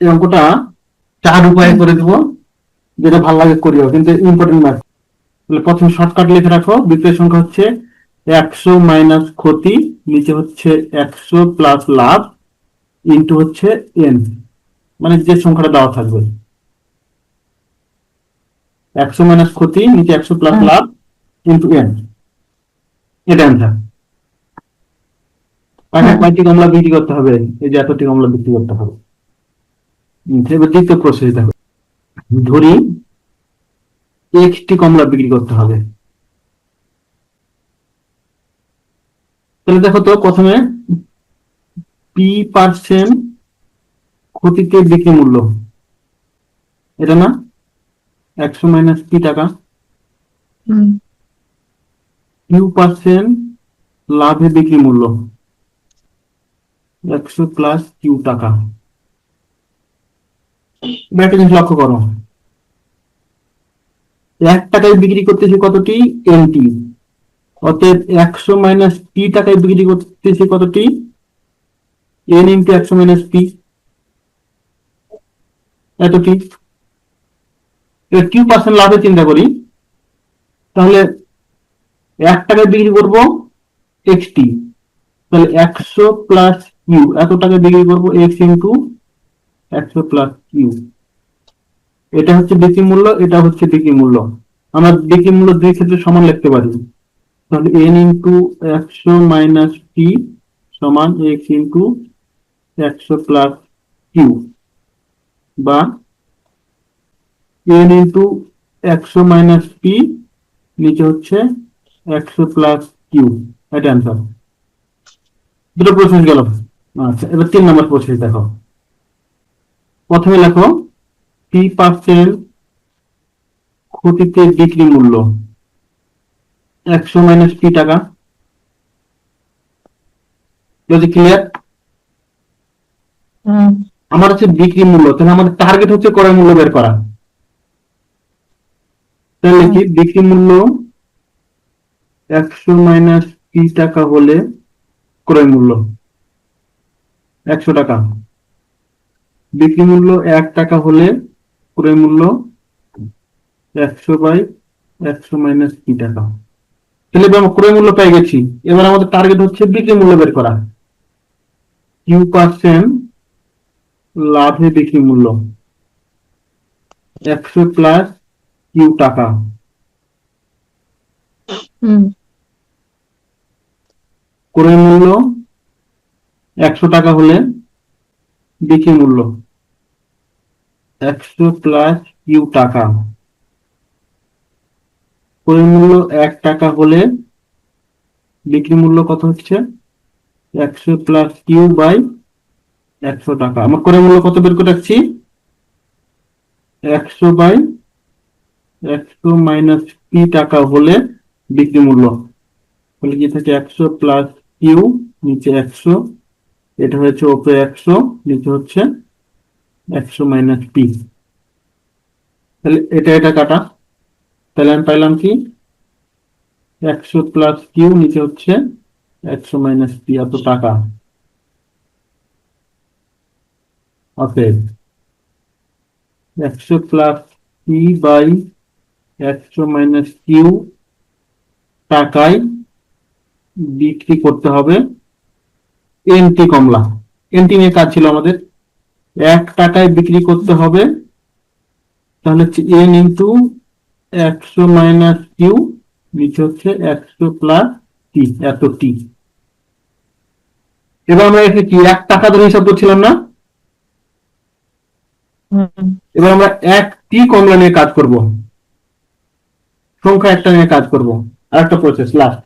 এই অঙ্কটা চার উপায়ে করে দেবো যেটা ভালো লাগে করিও কিন্তু ইম্পর্টেন্ট ম্যাথ তাহলে প্রথম শর্টকাট লিখে রাখো বিক্রয় সংখ্যা হচ্ছে একশো মাইনাস ক্ষতি নিচে হচ্ছে একশো প্লাস লাভ ইন্টু হচ্ছে এন মানে যে সংখ্যাটা দেওয়া থাকবে। একশো মাইনাস ক্ষতি নিচে একশো প্লাস লাভ ইন্টু এন এটা অ্যান্সার কয়টি কমলা বিক্রি করতে হবে এই যে এতটি কমলা বিক্রি করতে হবে। দ্বিতীয় প্রসেস দেখো। ধরি একটি কমলা বিক্রি করতে হবে। তাহলে দেখো তো প্রথমে পি পার্সেন্ট ক্ষতিতে বিক্রি মূল্য। এটা না? একশো মাইনাস পি টাকা। কিউ পার্সেন্ট লাভে বিক্রি মূল্য। একশো প্লাস কিউ টাকা। এবার একটা জিনিস লক্ষ্য করো। এক টাকায় বিক্রি করতেছি কতটি? এনটি অতএব একশো মাইনাস পি টাকায় বিক্রি করতেছি কতটি? এন ইন্টু একশো মাইনাস পি এতটি। এবার কিউ পার্সেন্ট লাভে চিন্তা করি। তাহলে এক টাকায় বিক্রি করব এক্সটি তাহলে একশো প্লাস কিউ এত টাকায় বিক্রি করব এক্স ইন্টু একশো প্লাস কিউ এটা হচ্ছে বিক্রি মূল্য, এটা হচ্ছে বিক্রি মূল্য। আমরা বিক্রি মূল্য দুই ক্ষেত্রে সমান লিখতে পারি। তাহলে এন ইন্টু একশো মাইনাস পি সমান এক্স ইন্টু একশো প্লাস কিউ বা এন ইন্টু একশো মাইনাস পি নিচে হচ্ছে একশো প্লাস কিউ এটা অ্যান্সার দুটো প্রসেস গেল। আচ্ছা এবার তিন নম্বর প্রসেস দেখো। প্রথমে লেখো পি পার্সেন্ট ক্ষতিতে বিক্রি মূল্য। একশো মাইনাস পি টাকা। ক্লিয়ার আমার হচ্ছে বিক্রি মূল্য তাহলে আমাদের টার্গেট হচ্ছে ক্রয় মূল্য বের করা। তাহলে কি বিক্রি মূল্য একশো মাইনাস পি টাকা হলে ক্রয় মূল্য। একশো টাকা। বিক্রি মূল্য এক টাকা হলে ক্রয় মূল্য একশো বাই একশো মাইনাস পি টাকা। তাহলে আমরা ক্রয় মূল্য পেয়ে গেছি। এবার আমাদের টার্গেট হচ্ছে বিক্রি মূল্য বের করা। কিউ পার্সেন্ট লাভে বিক্রি মূল্য। একশো প্লাস কিউ টাকা। ক্রয় মূল্য একশো টাকা হলে বিক্রি মূল্য। একশো প্লাস ইউ টাকা। ক্রয় মূল্য এক টাকা হলে বিক্রি মূল্য কত হচ্ছে? একশো প্লাস ইউ বাই একশো টাকা। আমার ক্রয় মূল্য কত বের করে রাখছি? একশো বাই একশো মাইনাস পি টাকা হলে বিক্রি মূল্য। তাহলে কি থাকে? একশো প্লাস ইউ নিচে একশো। এটা হচ্ছে ওপরে একশো, নিচে হচ্ছে একশো মাইনাস পি তাহলে এটা এটা কাটা। তাহলে আমি পাইলাম কি? একশো প্লাস কিউ নিচে হচ্ছে একশো মাইনাস পি এত টাকা। অতএব একশো প্লাস পি বাই একশো মাইনাস কিউ টাকায় বিক্রি করতে হবে। এনটি কমলা। এনটি নিয়ে কাজ ছিল আমাদের। এক টাকায় বিক্রি করতে হবে। তাহলে এন ইন্টু একশো মাইনাস কিউ নিচে হচ্ছে একশো প্লাস টি এত টি এবার আমরা কি এক টাকা ধরে হিসাব করছিলাম না? হুম। এবার আমরা একটি কমলা নিয়ে কাজ করব। সংখ্যা একটা নিয়ে কাজ করব। আর একটা প্রসেস লাস্ট